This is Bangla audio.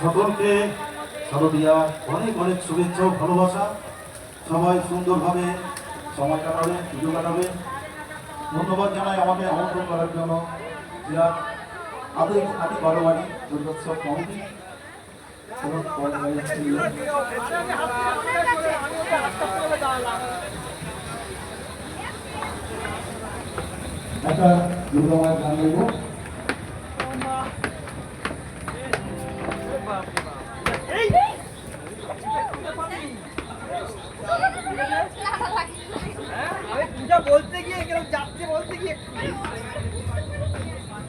সকলকে শারদীয়া অনেক অনেক শুভেচ্ছা ও ভালোবাসা। সবাই সুন্দরভাবে সময় কাটাবে, পুজো কাটাবে। ধন্যবাদ জানাই আমাকে আমন্ত্রণ করার জন্য। যা আদি আদি বারোয়ারি দুর্গোৎসব কমিটি। একটা দুর্গা মায়ের গান